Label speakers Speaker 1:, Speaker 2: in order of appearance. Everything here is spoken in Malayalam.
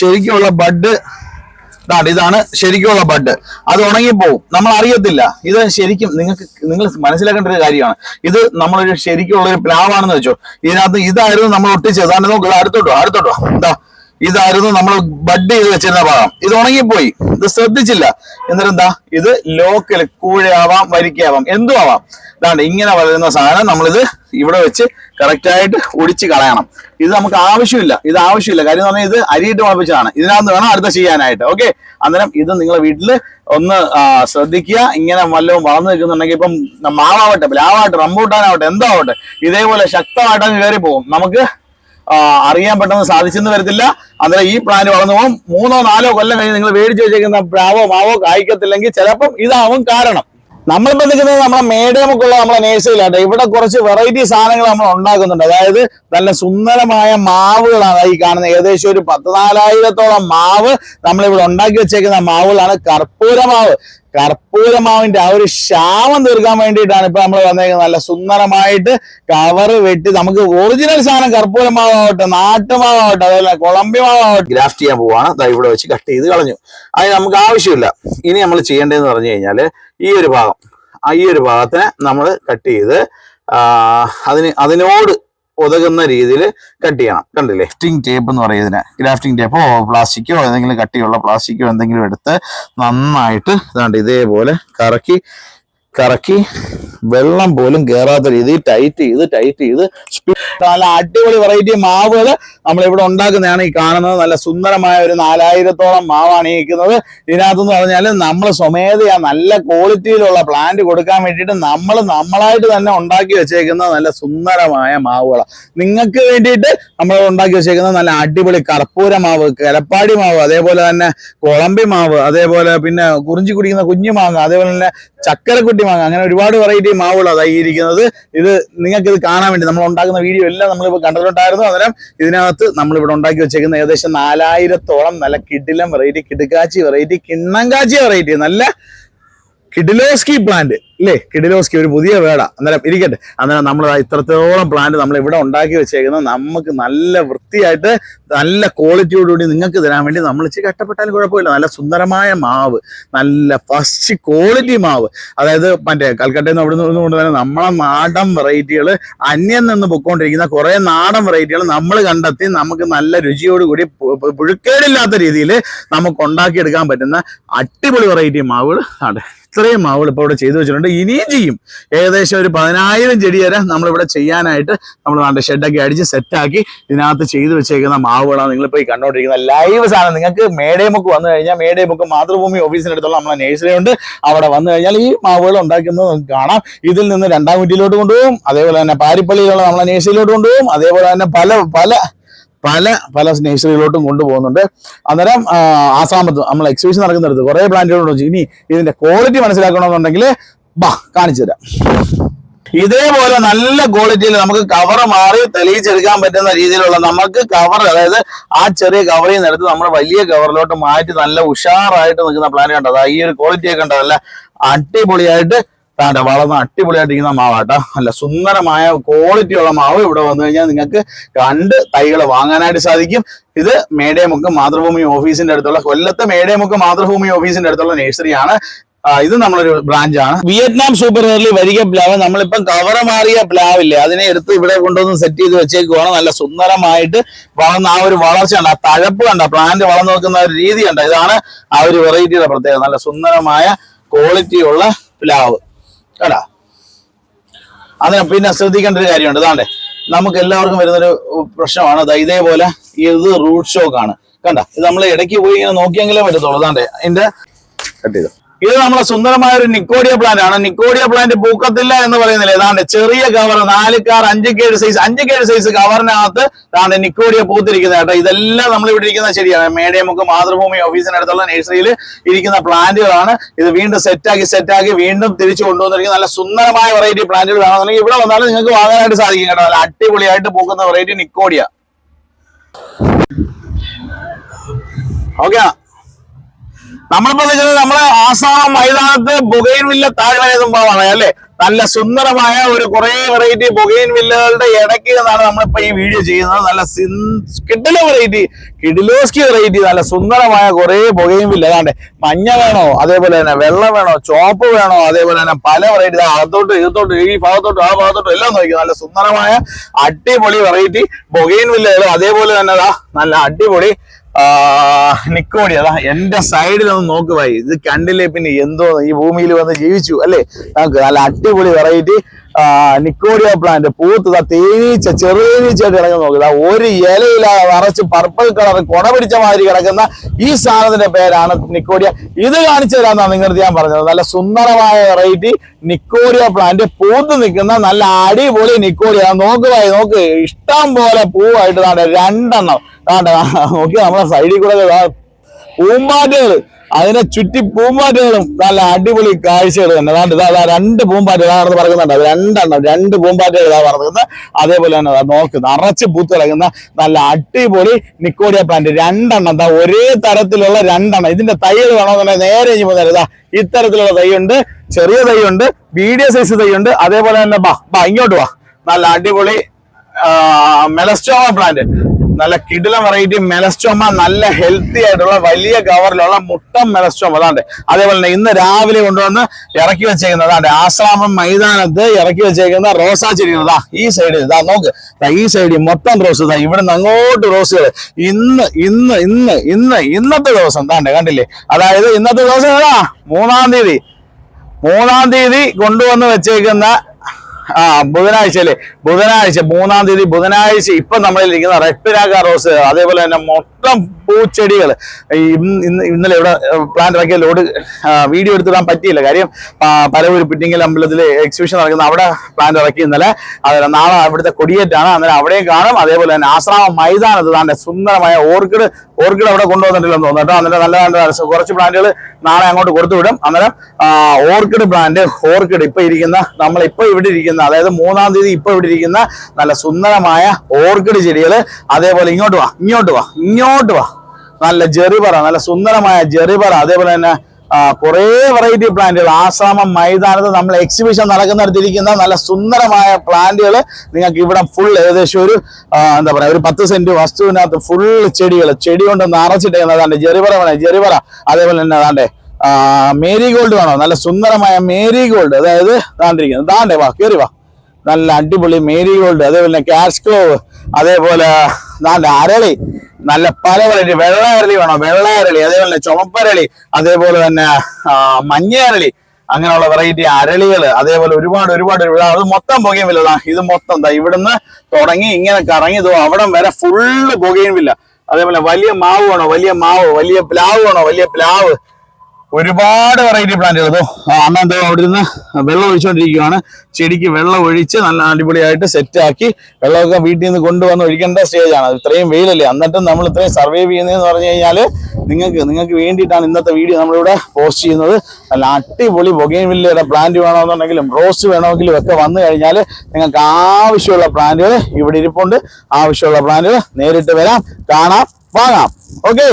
Speaker 1: ശരിക്കുള്ള ബഡ് ഇതാണ് ഇതാണ് ശരിക്കുള്ള ബഡ് അത് ഉണങ്ങിപ്പോവും നമ്മൾ അറിയത്തില്ല. ഇത് ശരിക്കും നിങ്ങൾക്ക് നിങ്ങൾ മനസ്സിലാക്കേണ്ട ഒരു കാര്യമാണ്. ഇത് നമ്മളൊരു ശരിക്കുള്ള ഒരു പ്ലാവാണെന്ന് വെച്ചോ. ഇതിനകത്ത് ഇതായിരുന്നു നമ്മൾ ഒട്ടിച്ചത്. അതാണ് നോക്കുക അടുത്തോട്ടോ അടുത്തോട്ടോ. എന്താ ഇതായിരുന്നു നമ്മൾ ബഡ് ചെയ്ത് വെച്ചിരുന്ന ഭാഗം. ഇത് ഉണങ്ങിപ്പോയി. ഇത് ശ്രദ്ധിച്ചില്ല. എന്നിട്ട് എന്താ? ഇത് ലോക്കൽ കൂഴയാവാം വരിക്കയാവാം എന്തും ആവാം ഇതാണ്ട് ഇങ്ങനെ വളരുന്ന സാധനം നമ്മളിത് ഇവിടെ വെച്ച് കറക്റ്റായിട്ട് ഒടിച്ച് കളയണം. ഇത് നമുക്ക് ആവശ്യമില്ല. ഇത് ആവശ്യമില്ല. കാര്യം എന്ന് പറഞ്ഞാൽ ഇത് അരിയിട്ട് മുളപ്പിച്ചതാണ് ഇതിനകത്ത് വേണം അടുത്ത ചെയ്യാനായിട്ട്. ഓക്കെ അന്നേരം ഇത് നിങ്ങളെ വീട്ടിൽ ഒന്ന് ശ്രദ്ധിക്കുക. ഇങ്ങനെ വല്ലതും വളർന്നു നിൽക്കുന്നുണ്ടെങ്കിൽ ഇപ്പം മാവാവട്ടെ പ്ലാവാവട്ടെ റംബൂട്ടാനാവട്ടെ എന്താവട്ടെ ഇതേപോലെ ശക്തമായിട്ട് അങ്ങ് കയറി പോകും നമുക്ക് അറിയാൻ പെട്ടെന്ന് സാധിച്ചെന്ന് വരത്തില്ല. അന്നേരം ഈ പ്ലാൻ വളർന്നു പോകും. മൂന്നോ നാലോ കൊല്ലം കഴിഞ്ഞ് നിങ്ങൾ മേടിച്ച് വെച്ചേക്കുന്ന പ്രാവോ മാവോ കായ്ക്കത്തില്ലെങ്കിൽ ചിലപ്പം ഇതാവും കാരണം. നമ്മളിപ്പോ നിൽക്കുന്നത് നമ്മളെ മേടമുക്കുള്ള നമ്മളെ നേഴ്സറിയിലാട്ടെ ഇവിടെ കുറച്ച് വെറൈറ്റി സാധനങ്ങൾ നമ്മൾ ഉണ്ടാക്കുന്നുണ്ട്. അതായത് നല്ല സുന്ദരമായ മാവുകളാണ് ഈ കാണുന്നത്. ഏകദേശം ഒരു പത്ത് നാലായിരത്തോളം മാവ് നമ്മളിവിടെ ഉണ്ടാക്കി വെച്ചേക്കുന്ന മാവുകളാണ്. കർപ്പൂര മാവ് കർപ്പൂര മാവിന്റെ ആ ഒരു ക്ഷാമം തീർക്കാൻ വേണ്ടിയിട്ടാണ് ഇപ്പൊ നമ്മൾ വന്നേക്കുന്നത്. നല്ല സുന്ദരമായിട്ട് കവർ വെട്ടി നമുക്ക് ഒറിജിനൽ സാധനം കർപ്പൂരമാവട്ടെ നാട്ടുമാവട്ടെ അതല്ല കൊളമ്പി മാവാവട്ടെ ഗ്രാഫ്റ്റ് ചെയ്യാൻ പോവാണ്. ദാ ഇവിടെ വെച്ച് കട്ട് ചെയ്ത് കളഞ്ഞു. അതിന് നമുക്ക് ആവശ്യമില്ല. ഇനി നമ്മൾ ചെയ്യേണ്ടതെന്ന് പറഞ്ഞു കഴിഞ്ഞാൽ ഈ ഒരു ഭാഗം. ഈ ഒരു ഭാഗത്തിനെ നമ്മൾ കട്ട് ചെയ്ത് അതിന് അതിനോട് ഉതകുന്ന രീതിയിൽ കട്ട് ചെയ്യണം. കണ്ടില്ലേ? ഗ്രാഫ്റ്റിംഗ് ടേപ്പ് എന്ന് പറയുന്നതിന് ഗ്രാഫ്റ്റിംഗ് ടേപ്പോ പ്ലാസ്റ്റിക്കോ ഏതെങ്കിലും കട്ടിയുള്ള പ്ലാസ്റ്റിക്കോ എന്തെങ്കിലും എടുത്ത് നന്നായിട്ട് ഇതാണ്ട് ഇതേപോലെ കറക്കി കറക്കി വെള്ളം പോലും കയറാത്ത രീതിയിൽ ടൈറ്റ് ചെയ്ത് ടൈറ്റ് ചെയ്ത് നല്ല അടിപൊളി വെറൈറ്റി മാവുകൾ നമ്മൾ ഇവിടെ ഉണ്ടാക്കുന്നതാണ് ഈ കാണുന്നത്. നല്ല സുന്ദരമായ ഒരു നാലായിരത്തോളം മാവാണ് ഇരിക്കുന്നത് ഇതിനകത്തെന്ന് പറഞ്ഞാൽ നമ്മൾ സ്വമേധയാ നല്ല ക്വാളിറ്റിയിലുള്ള പ്ലാന്റ് കൊടുക്കാൻ വേണ്ടിയിട്ട് നമ്മൾ നമ്മളായിട്ട് തന്നെ ഉണ്ടാക്കി വെച്ചേക്കുന്ന നല്ല സുന്ദരമായ മാവുകളാണ് നിങ്ങൾക്ക് വേണ്ടിയിട്ട് നമ്മൾ ഉണ്ടാക്കി വെച്ചേക്കുന്ന നല്ല അടിപൊളി കർപ്പൂര മാവ് കലപ്പാടി മാവ് അതേപോലെ തന്നെ കുളമ്പി മാവ് അതേപോലെ പിന്നെ കുറിഞ്ചി കുടിക്കുന്ന കുഞ്ഞു മാങ്ങ അതേപോലെ തന്നെ ചക്കരക്കുട്ടി മാങ്ങ അങ്ങനെ ഒരുപാട് വെറൈറ്റി മാവുകളാണ് അതായിരിക്കുന്നത് ഇത് നിങ്ങൾക്ക് ഇത് കാണാൻ വേണ്ടി നമ്മൾ ഉണ്ടാക്കുന്ന വീഡിയോ എല്ലാം നമ്മളിപ്പോൾ കണ്ടിട്ടുണ്ടായിരുന്നു അന്നേരം ഇതിനകത്ത് നമ്മൾ ഇവിടെ ഉണ്ടാക്കി വെച്ചേക്കുന്ന ഏകദേശം നാലായിരത്തോളം നല്ല കിഡിലം വെറൈറ്റി കിടുക്കാച്ചി വെറൈറ്റി കിണ്ണങ്കാച്ചി വെറൈറ്റി നല്ല കിഡിലോസ്കി പ്ലാന്റ് അല്ലേ കിഡിലോസ്കി ഒരു പുതിയ വേട. അന്നേരം ഇരിക്കട്ടെ. അന്നേരം നമ്മൾ ഇത്രത്തോളം പ്ലാന്റ് നമ്മൾ ഇവിടെ ഉണ്ടാക്കി വെച്ചേക്കുന്നത് നമുക്ക് നല്ല വൃത്തിയായിട്ട് നല്ല ക്വാളിറ്റിയോടുകൂടി നിങ്ങൾക്ക് തരാൻ വേണ്ടി നമ്മൾ ഇച്ചിരി കഷ്ടപ്പെട്ടാലും കുഴപ്പമില്ല. നല്ല സുന്ദരമായ മാവ് നല്ല ഫസ്റ്റ് ക്വാളിറ്റി മാവ്. അതായത് മറ്റേ കൽക്കട്ടയിൽ നിന്ന് അവിടെ നിന്ന് കൊണ്ടുവരുന്ന നമ്മളെ നാടൻ വെറൈറ്റികൾ അന്യം നിന്ന് പൊക്കോണ്ടിരിക്കുന്ന കുറേ നാടൻ വെറൈറ്റികൾ നമ്മൾ കണ്ടെത്തി നമുക്ക് നല്ല രുചിയോടുകൂടി പുഴുക്കേടില്ലാത്ത രീതിയിൽ നമുക്ക് ഉണ്ടാക്കിയെടുക്കാൻ പറ്റുന്ന അടിപൊളി വെറൈറ്റി മാവുകൾ ആണ് ഇത്രയും മാവുകൾ ഇപ്പോൾ ഇവിടെ ചെയ്തു വെച്ചിട്ടുണ്ട്. ഇനിയും ചെയ്യും. ഏകദേശം ഒരു പതിനായിരം ചെടി വരെ നമ്മളിവിടെ ചെയ്യാനായിട്ട് നമ്മൾ വേണ്ട ഷെഡൊക്കെ അടിച്ച് സെറ്റാക്കി ഇതിനകത്ത് ചെയ്തു വെച്ചേക്കുന്ന മാവുകളാണ് നിങ്ങളിപ്പോൾ ഈ കണ്ടുകൊണ്ടിരിക്കുന്ന ലൈവ് സാധനം. നിങ്ങൾക്ക് മേടേമുക്ക് വന്നു കഴിഞ്ഞാൽ മേടേമുക്ക് മാതൃഭൂമി ഓഫീസിന്റെ അടുത്തുള്ള നമ്മളെ നേഴ്സറി ഉണ്ട്. അവിടെ വന്നു കഴിഞ്ഞാൽ ഈ മാവുകൾ ഉണ്ടാക്കുന്നത് നമുക്ക് കാണാം. ഇതിൽ നിന്ന് രണ്ടാം വീട്ടിലോട്ട് കൊണ്ടുപോകും. അതേപോലെ തന്നെ പാരിപ്പള്ളിയിലുള്ള നമ്മളെ നേഴ്സറിയിലോട്ട് കൊണ്ടുപോകും. അതേപോലെ തന്നെ പല പല പല പല നേഴ്സറികളിലോട്ടും കൊണ്ടുപോകുന്നുണ്ട്. അന്നേരം ആസാമത്ത് നമ്മൾ എക്സിബിഷൻ നടക്കുന്നിടത്ത് കുറേ പ്ലാന്റുകളുണ്ട് ഇനി ഇതിന്റെ ക്വാളിറ്റി മനസ്സിലാക്കണമെന്നുണ്ടെങ്കിൽ ബാ കാണിച്ചു തരാം. ഇതേപോലെ നല്ല ക്വാളിറ്റിയിൽ നമുക്ക് കവർ മാറി തെളിയിച്ചെടുക്കാൻ പറ്റുന്ന രീതിയിലുള്ള നമുക്ക് കവർ അതായത് ആ ചെറിയ കവറിൽ നിന്ന് എടുത്ത് നമ്മൾ വലിയ കവറിലോട്ട് മാറ്റി നല്ല ഉഷാറായിട്ട് നിൽക്കുന്ന പ്ലാന്റ് കണ്ടത്. ഈ ഒരു ക്വാളിറ്റിയൊക്കെ ഉണ്ടാവില്ല അടിപൊളിയായിട്ട് താണ്ട വളർന്ന് അടിപൊളിയായിട്ടിരിക്കുന്ന മാവാട്ടോ. നല്ല സുന്ദരമായ ക്വാളിറ്റിയുള്ള മാവ് ഇവിടെ വന്നു കഴിഞ്ഞാൽ നിങ്ങൾക്ക് കണ്ട് തൈകൾ വാങ്ങാനായിട്ട് സാധിക്കും. ഇത് മേടേമുക്ക് മാതൃഭൂമി ഓഫീസിന്റെ അടുത്തുള്ള കൊല്ലത്തെ മേടേമുക്ക് മാതൃഭൂമി ഓഫീസിന്റെ അടുത്തുള്ള നഴ്സറിയാണ് ഇത് നമ്മളൊരു ബ്രാഞ്ചാണ് വിയറ്റ്നാം സൂപ്പർ ഏർലി വരിക പ്ലാവ്. നമ്മളിപ്പം കവറ മാറിയ പ്ലാവില്ലേ അതിനെ എടുത്ത് ഇവിടെ കൊണ്ടുവന്ന് സെറ്റ് ചെയ്ത് വെച്ചേക്കുവാണ്. നല്ല സുന്ദരമായിട്ട് വളർന്ന ആ ഒരു വളർച്ച ഉണ്ട് ആ തഴപ്പ് കണ്ട പ്ലാന്റ് വളർന്നു നോക്കുന്ന ഒരു രീതി ഉണ്ട് ഇതാണ് ആ ഒരു വെറൈറ്റിയുടെ പ്രത്യേകത. നല്ല സുന്ദരമായ ക്വാളിറ്റിയുള്ള പ്ലാവ്. കണ്ടാ അതിന് പിന്നെ ശ്രദ്ധിക്കേണ്ട ഒരു കാര്യമുണ്ട്. ഇതാണ്ടേ നമുക്ക് എല്ലാവർക്കും വരുന്നൊരു പ്രശ്നമാണ്. ഇതേപോലെ ഇത് റൂട്ട് ഷോക്ക് ആണ്. കണ്ട ഇത് നമ്മൾ ഇടയ്ക്ക് പോയി ഇങ്ങനെ നോക്കിയെങ്കിലേ പറ്റത്തുള്ളൂ. അതാണ്ടേ അതിന്റെ കട്ട് ചെയ്തു? ഇത് നമ്മളെ സുന്ദരമായ ഒരു നിക്കോഡിയ പ്ലാന്റ് ആണ്. നിക്കോഡിയ പ്ലാന്റ് പൂക്കത്തില്ല എന്ന് പറയുന്നില്ല. ഏതാണ്ട് ചെറിയ കവർ നാല് കാർ അഞ്ച് കേഴ് സൈസ് അഞ്ച് കേഴ് സൈസ് കവറിനകത്ത് ഇതാണ് നിക്കോഡിയ പൂത്തിരിക്കുന്നത് കേട്ടോ. ഇതെല്ലാം നമ്മൾ ഇവിടെ ഇരിക്കുന്നത് ശരിയാണ് മേടേമുക്ക് മാതൃഭൂമി ഓഫീസിനടുത്തുള്ള നഴ്സറിയിൽ ഇരിക്കുന്ന പ്ലാന്റുകളാണ് ഇത് വീണ്ടും സെറ്റാക്കി സെറ്റാക്കി വീണ്ടും തിരിച്ചു കൊണ്ടുവന്നിരിക്കുന്ന. നല്ല സുന്ദരമായ വെറൈറ്റി പ്ലാന്റുകൾ കാണുന്നുണ്ടെങ്കിൽ ഇവിടെ വന്നാലും നിങ്ങൾക്ക് വാങ്ങാനായിട്ട് സാധിക്കും കേട്ടോ. നല്ല അടിപൊളിയായിട്ട് പൂക്കുന്ന വെറൈറ്റി നിക്കോഡിയ. ഓക്കെ നമ്മളിപ്പോ നമ്മളെ ആസാം മൈതാനത്ത് ബുഗൈൻ വില്ല താഴ്വര സംഭവമാണ് അല്ലേ? നല്ല സുന്ദരമായ ഒരു കുറെ വെറൈറ്റി ബുഗൈൻ വില്ലകളുടെ ഇടയ്ക്ക് നിന്നാണ് നമ്മളിപ്പോ ഈ വീഡിയോ ചെയ്യുന്നത്. നല്ല കിഡിലോ വെറൈറ്റി കിഡിലോസ്കി വെറൈറ്റി നല്ല സുന്ദരമായ കുറെ ബുഗൈൻ വില്ല അതാണ്ട് മഞ്ഞ വേണോ അതേപോലെ തന്നെ വെള്ളം വേണോ ചോപ്പ് വേണോ അതേപോലെ തന്നെ പല വെറൈറ്റി അകത്തോട്ട് ഇകത്തോട്ട് ഈ ഭാഗത്തോട്ട് ആ ഭാഗത്തോട്ട് എല്ലാം നോക്കി നല്ല സുന്ദരമായ അടിപൊളി വെറൈറ്റി ബൊഗൈൻ വില്ലകളും അതേപോലെ തന്നെ നല്ല അടിപൊളി നിക്കോടി അതാ എന്റെ സൈഡിൽ ഒന്ന് നോക്ക് ഭായി. ഇത് കണ്ടില്ലേ പിന്നെ എന്തോ ഈ ഭൂമിയിൽ വന്ന് ജീവിച്ചു അല്ലേ? നമുക്ക് നല്ല അടിപൊളി വെറൈറ്റി നിക്കോഡിയ പ്ലാന്റ് പൂത്ത് തേനീച്ച ചെറുതേനീച്ചായിട്ട് കിടക്കുന്ന നോക്കുക ഒരു ഇലയില നിറച്ച് പർപ്പിൾ കളർ കൊട പിടിച്ച മാതിരി കിടക്കുന്ന ഈ സാധനത്തിന്റെ പേരാണ് നിക്കോഡിയ ഇത് കാണിച്ചു തരാന്നാ നിങ്ങളുടെ ഞാൻ പറഞ്ഞത്. നല്ല സുന്ദരമായ വെറൈറ്റി നിക്കോഡിയ പ്ലാന്റ് പൂത്ത് നിൽക്കുന്ന നല്ല അടിപൊളി നിക്കോഡിയ നോക്കുവായി നോക്ക്. ഇഷ്ടം പോലെ പൂവായിട്ട് നാട് രണ്ടെണ്ണം. നമ്മളെ സൈഡിൽ കൂടെ പൂമ്പാറ്റകൾ അതിനെ ചുറ്റി പൂമ്പാറ്റകളും നല്ല അടിപൊളി കാഴ്ചകൾ തന്നെ. അതാണ്ട് ഇതാ രണ്ട് പൂമ്പാറ്റകൾ ആണെന്ന് പറക്കുന്നുണ്ട്. അത് രണ്ടെണ്ണം രണ്ട് പൂമ്പാറ്റകൾ ഇതാ പറക്കുന്നത് അതേപോലെ തന്നെ നോക്ക് നിറച്ച് പൂത്ത് കിടക്കുന്ന നല്ല അടിപൊളി നിക്കോഡിയ പ്ലാന്റ് രണ്ടെണ്ണം എന്താ ഒരേ തരത്തിലുള്ള രണ്ടെണ്ണം. ഇതിന്റെ തൈകൾ വേണമെന്നുണ്ടെങ്കിൽ നേരെ ഇനി മുതൽ ഇതാ ഇത്തരത്തിലുള്ള തൈയുണ്ട് ചെറിയ തൈയുണ്ട് മീഡിയം സൈസ് തൈയുണ്ട്. അതേപോലെ തന്നെ ബാ ബാ ഇങ്ങോട്ട് വാ. നല്ല അടിപൊളി മെലസ്റ്റോമ പ്ലാന്റ് നല്ല കിടിലം വെറൈറ്റി മെലസ്റ്റോമ നല്ല ഹെൽത്തി ആയിട്ടുള്ള വലിയ കവറിലുള്ള മുട്ടം മെലസ്റ്റോമ അതാണ്ട്. അതേപോലെ തന്നെ ഇന്ന് രാവിലെ കൊണ്ടുവന്ന് ഇറക്കി വെച്ചേക്കുന്നത് അതാണ്ട് ആശ്രാമം മൈതാനത്ത് ഇറക്കി വെച്ചേക്കുന്ന റോസാ ചെടികൾ ഈ സൈഡിൽ ഇതാ നോക്ക്. ഈ സൈഡിൽ മൊത്തം റോസ് ഇതാ ഇവിടെ നിന്ന് അങ്ങോട്ട് റോസുകൾ ഇന്ന് ഇന്ന് ഇന്ന് ഇന്ന് ഇന്നത്തെ ദിവസം താണ്ട് കണ്ടില്ലേ? അതായത് ഇന്നത്തെ ദിവസം ഏതാ? മൂന്നാം തീയതി. മൂന്നാം തീയതി കൊണ്ടുവന്ന് വെച്ചേക്കുന്ന ആ ബുധനാഴ്ച അല്ലേ ബുധനാഴ്ച മൂന്നാം തീയതി ബുധനാഴ്ച ഇപ്പൊ നമ്മളിരിക്കുന്ന റെഡ് റോസ് അതേപോലെ തന്നെ മൊത്തം പൂച്ചെടികൾ ഇന്ന് ഇന്നലെ ഇവിടെ പ്ലാന്റ് ഇറക്കിയ ലോഡ് വീഡിയോ എടുത്തിടാൻ പറ്റിയില്ല. കാര്യം ആ, പലവൂർ പിറ്റിങ്ങൽ അമ്പലത്തിൽ എക്സിബിഷൻ നടക്കുന്ന അവിടെ പ്ലാന്റ് ഇറക്കി ഇന്നലെ. അതേപോലെ നാളെ അവിടുത്തെ കൊടിയേറ്റാണ്. അന്നേരം അവിടെയും കാണും. അതേപോലെ തന്നെ ആശ്രാമം മൈതാനത്ത് തന്റെ സുന്ദരമായ ഓർക്കിഡ് ഓർക്കിഡ് അവിടെ കൊണ്ടുവന്നിട്ടില്ലെന്ന് തോന്നുന്നു കേട്ടോ. അന്നേരം നല്ല നല്ല കുറച്ച് പ്ലാന്റുകൾ നാളെ അങ്ങോട്ട് കൊടുത്തുവിടും അന്നേരം ഓർക്കിഡ് പ്ലാന്റ് ഓർക്കിഡ് ഇപ്പൊ ഇരിക്കുന്ന നമ്മൾ ഇപ്പൊ ഇവിടെ ഇരിക്കുന്ന അതായത് മൂന്നാം തീയതി ഇപ്പൊ ഇവിടെ ഇരിക്കുന്ന നല്ല സുന്ദരമായ ഓർക്കിഡ് ചെടികൾ അതേപോലെ ഇങ്ങോട്ട് വാ ഇങ്ങോട്ട് വാ ഇങ്ങോട്ട് വാ. നല്ല ജെറിബറ നല്ല സുന്ദരമായ ജെറിബറ അതേപോലെ തന്നെ കുറേ വെറൈറ്റി പ്ലാന്റുകൾ ആശ്രമം മൈതാനത്ത് നമ്മൾ എക്സിബിഷൻ നടക്കുന്നിടത്തിരിക്കുന്ന നല്ല സുന്ദരമായ പ്ലാന്റുകൾ നിങ്ങൾക്ക് ഇവിടെ ഫുൾ ഏകദേശം ഒരു എന്താ പറയാ ഒരു പത്ത് സെന്റ് വസ്തുവിനകത്ത് ഫുൾ ചെടികൾ ചെടി കൊണ്ട് നിറച്ചിട്ടേക്കുന്നതാണ്ട് ജെറിവറ വേണേ ജെറിവറ അതേപോലെ തന്നെ അതാണ്ടേ മേരി ഗോൾഡ് വേണോ? നല്ല സുന്ദരമായ മേരി ഗോൾഡ് അതായത് താണ്ടിരിക്കുന്നത് താണ്ടേ വാ കയറി വാ. നല്ല അടിപൊളി മേരി ഗോൾഡ് അതേപോലെ തന്നെ ക്യാഷ് ക്ലോവ് അതേപോലെ ദാണ്ട അരളി നല്ല പല വെറൈറ്റി വെള്ള അരളി വേണോ? വെള്ള അരളി അതേപോലെ തന്നെ ചുമപ്പരളി അതേപോലെ തന്നെ മഞ്ഞ അരളി അങ്ങനെയുള്ള വെറൈറ്റി അരളികൾ അതേപോലെ ഒരുപാട് ഒരുപാട് അത് മൊത്തം പുകയും വില്ല ഇത് മൊത്തം ഇവിടുന്ന് തുടങ്ങി ഇങ്ങനെ കറങ്ങി തോ അവിടം വരെ ഫുള്ള് പുകയും വില്ല അതേപോലെ വലിയ മാവ് വേണോ? വലിയ മാവ് വലിയ പ്ലാവ് വേണോ? വലിയ പ്ലാവ്. ഒരുപാട് വെറൈറ്റി പ്ലാന്റുകൾ ഇതോ അമ്മ എന്തോ അവിടെ നിന്ന് വെള്ളം ഒഴിച്ചുകൊണ്ടിരിക്കുകയാണ് ചെടിക്ക് വെള്ളം ഒഴിച്ച് നല്ല അടിപൊളിയായിട്ട് സെറ്റ് ആക്കി വെള്ളമൊക്കെ വീട്ടിൽ നിന്ന് കൊണ്ടുവന്ന് ഒഴിക്കേണ്ട സ്റ്റേജാണ് ഇത്രയും വെയിലല്ലേ? എന്നിട്ടും നമ്മൾ ഇത്രയും സർവൈവ് ചെയ്യുന്നതെന്ന് പറഞ്ഞു കഴിഞ്ഞാൽ നിങ്ങൾക്ക് നിങ്ങൾക്ക് വേണ്ടിയിട്ടാണ് ഇന്നത്തെ വീഡിയോ നമ്മളിവിടെ പോസ്റ്റ് ചെയ്യുന്നത്. നല്ല അടിപൊളി ബൊഗൈൻവില്ലയുടെ പ്ലാന്റ് വേണമെന്നുണ്ടെങ്കിലും റോസ് വേണമെങ്കിലും ഒക്കെ വന്നു കഴിഞ്ഞാൽ നിങ്ങൾക്ക് ആവശ്യമുള്ള പ്ലാന്റുകൾ ഇവിടെ ഇരിപ്പുണ്ട്. ആവശ്യമുള്ള പ്ലാന്റുകൾ നേരിട്ട് വരാം. കാണാം. വാങ്ങാം. ഓക്കെ